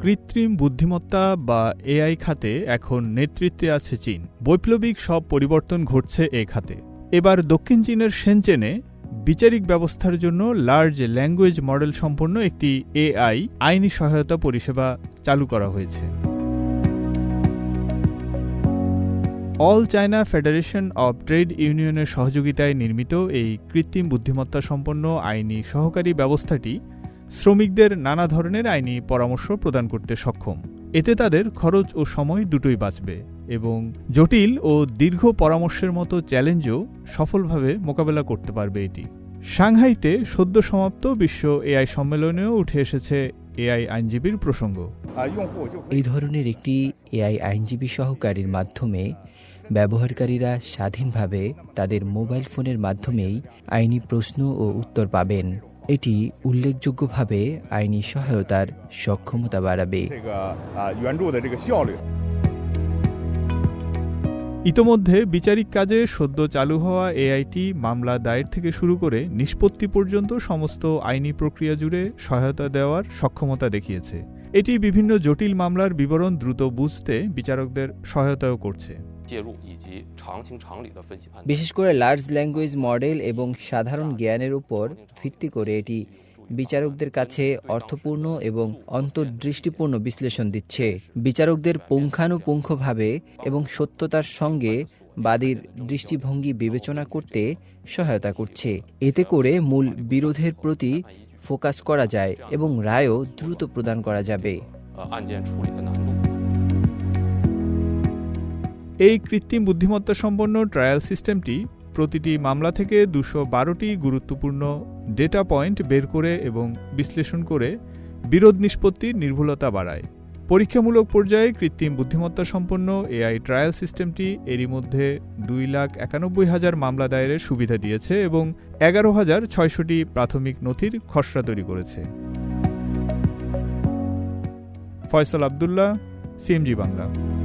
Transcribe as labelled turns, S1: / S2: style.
S1: কৃত্রিম বুদ্ধিমত্তা বা এআই খাতে এখন নেতৃত্বে আছে চীন। বৈপ্লবিক সব পরিবর্তন ঘটছে এ খাতে। এবার দক্ষিণ চীনের সেনচেনে বিচারিক ব্যবস্থার জন্য লার্জ ল্যাঙ্গুয়েজ মডেল সম্পন্ন একটি এআই আইনি সহায়তা পরিষেবা চালু করা হয়েছে। All China Federation of Trade ইউনিয়নের সহযোগিতায় নির্মিত এই কৃত্রিম বুদ্ধিমত্তা সম্পন্ন আইনি সহকারী ব্যবস্থাটি শ্রমিকদের নানা ধরনের আইনি পরামর্শ প্রদান করতে সক্ষম। এতে তাদের খরচ ও সময় দুটোই বাঁচবে এবং জটিল ও দীর্ঘ পরামর্শের মতো চ্যালেঞ্জও সফলভাবে মোকাবেলা করতে পারবে এটি। সাংহাইতে সদ্য সমাপ্ত বিশ্ব এআই সম্মেলনেও উঠে এসেছে এআই আইনজীবীর প্রসঙ্গ।
S2: এই ধরনের একটি এআই আইনজীবী সহকারীর মাধ্যমে ব্যবহারকারীরা স্বাধীনভাবে তাদের মোবাইল ফোনের মাধ্যমেই আইনি প্রশ্ন ও উত্তর পাবেন। এটি উল্লেখযোগ্যভাবে আইনি সহায়তার সক্ষমতা বাড়াবে।
S1: ইতোমধ্যে বিচারিক কাজে সদ্য চালু হওয়া এআইটি মামলা দায়ের থেকে শুরু করে নিষ্পত্তি পর্যন্ত সমস্ত আইনি প্রক্রিয়া জুড়ে সহায়তা দেওয়ার সক্ষমতা দেখিয়েছে। এটি বিভিন্ন জটিল মামলার বিবরণ দ্রুত বুঝতে বিচারকদের সহায়তাও করছে।
S3: 介入以及常情常理的分析判断。
S2: বিশেষ করে লার্জ ল্যাঙ্গুয়েজ মডেল এবং সাধারণ জ্ঞানের উপর ভিত্তি করে এটি বিচারকদের কাছে অর্থপূর্ণ এবং অন্তর্দৃষ্টিপূর্ণ বিশ্লেষণ দিচ্ছে বিচারকদের পুঙ্খানুপুঙ্খভাবে এবং সত্যতার সঙ্গে বাদীর দৃষ্টিভঙ্গি বিবেচনা করতে সহায়তা করছে এতে করে মূল বিরোধের প্রতি ফোকাস করা যায় এবং রায়ও দ্রুত প্রদান করা যাবে
S1: এই কৃত্রিম বুদ্ধিমত্তা সম্পন্ন ট্রায়াল সিস্টেমটি প্রতিটি মামলা থেকে দুশো বারোটি গুরুত্বপূর্ণ ডেটা পয়েন্ট বের করে এবং বিশ্লেষণ করে বিরোধ নিষ্পত্তির নির্ভুলতা বাড়ায়। পরীক্ষামূলক পর্যায়ে কৃত্রিম বুদ্ধিমত্তা সম্পন্ন এআই ট্রায়াল সিস্টেমটি এরই মধ্যে দুই লাখ একানব্বই হাজার মামলা দায়েরের সুবিধা দিয়েছে এবং এগারো হাজার ছয়শটি প্রাথমিক নথির খসড়া তৈরি করেছে। ফয়সাল আবদুল্লাহ, সিএমজি বাংলা।